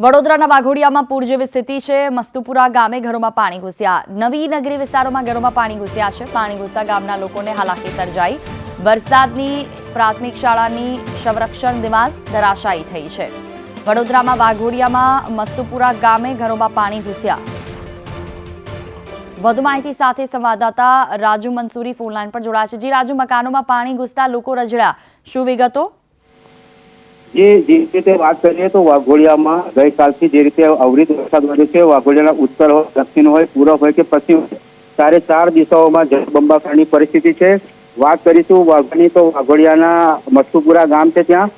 વડોદરાના વાઘોડિયામાં પૂર જેવી સ્થિતિ છે. મસ્તુપુરા ગામે ઘરોમાં પાણી ઘૂસ્યા. નવી નગરી વિસ્તારોમાં ઘરોમાં પાણી ઘૂસ્યા છે. પાણી ઘૂસતા ગામના લોકોને હાલાકી સર્જાઈ. વરસાદની પ્રાથમિક શાળાની સંરક્ષણ દિવાલ ધરાશાયી થઈ છે. વડોદરામાં વાઘોડિયામાં મસ્તુપુરા ગામે ઘરોમાં પાણી ઘૂસ્યા. વધુ માહિતી સાથે સંવાદદાતા રાજુ મંસૂરી ફોન લાઈન પર જોડાયા છે. જે રાજુ, મકાનોમાં પાણી ઘૂસતા લોકો રજડ્યા. શું વિગતો? જે જે રીતે વાત કરીએ તો વાઘોડિયામાં ગઈકાલથી જે રીતે અવિરત વરસાદ વધ્યો છે, વાઘોડિયાના ઉત્તર હોય, દક્ષિણ હોય, પૂર્વ હોય કે પશ્ચિમ ચારે ચાર દિશાઓમાં જળબંબાકારની પરિસ્થિતિ છે. વાત કરીશું વાઘની તો વાઘોડિયાના મસ્તુપુરા ગામ છે ત્યાં.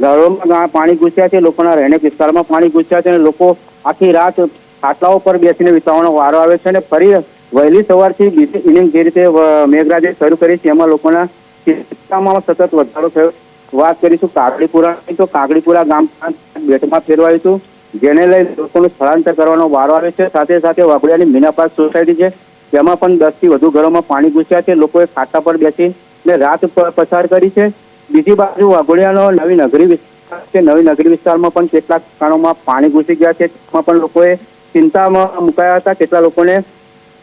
ઘરોમાં પાણી ઘૂસ્યા છે, લોકોના રહેણાંક વિસ્તારમાં પાણી ઘૂસ્યા છે અને લોકો આખી રાત ખાટલાઓ પર બેસીને વિતાવવાનો વારો આવે છે અને ફરી વહેલી સવારથી બીજી ઇનિંગ જે રીતે મેઘરાજે શરૂ કરી છે, એમાં લોકોના ચિંતામાં સતત વધારો થયો વાત કરીશું કાકડીપુરાની તો કાકડીપુરા ગામ બેટમાં ફેરવાયું જેને લઈ લોકોનું સ્થળાંતર કરવાનો વારો આવે છે. સાથે સાથે વાઘોડિયાની મીનાપાસ સોસાયટી છે. તેમાં પણ દસથી વધુ ઘરોમાં પાણી ઘૂસ્યા છે. લોકોએ ખાતા પર બેસીને રાત પ- પસાર કરી છે. બીજી બાજુ વાઘોડિયાનો નવી નગરી વિસ્તાર છે. નવી નગરી વિસ્તારમાં પણ કેટલાક સ્થાનોમાં પાણી ઘૂસી ગયા છે. તેમાં પણ લોકોએ ચિંતામાં મુકાયા હતા. કેટલા લોકોને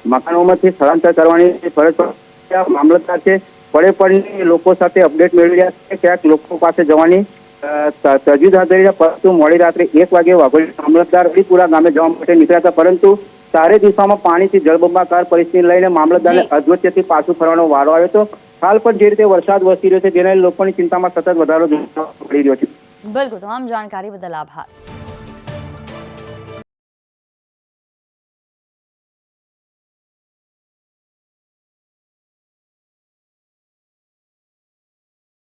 મકાનોમાંથી સ્થળાંતર કરવાની ફરજ મામલતદાર છે. પડે પડીને લોકો સાથે અપડેટ મેળવી રહ્યા છે. ક્યાંક લોકો પાસે જવાની તજવીજ હાથ ધરી પરંતુ મોડી રાત્રે એક વાગે વાઘોડી મામલતદાર હરિપુરા ગામે જવા માટે નીકળ્યા હતા પરંતુ ચારે દિશામાં પાણીથી જળબંબાકાર પરિસ્થિતિ લઈને મામલતદારને. અધવચ્ચેથી પાછું ફરવાનો વારો આવ્યો હતો. હાલ પણ જે રીતે વરસાદ વરસી રહ્યો છે જેને લોકોની ચિંતામાં સતત વધારો જોવા મળી રહ્યો છે. બિલકુલ તમામ જાણકારી બદલ આભાર.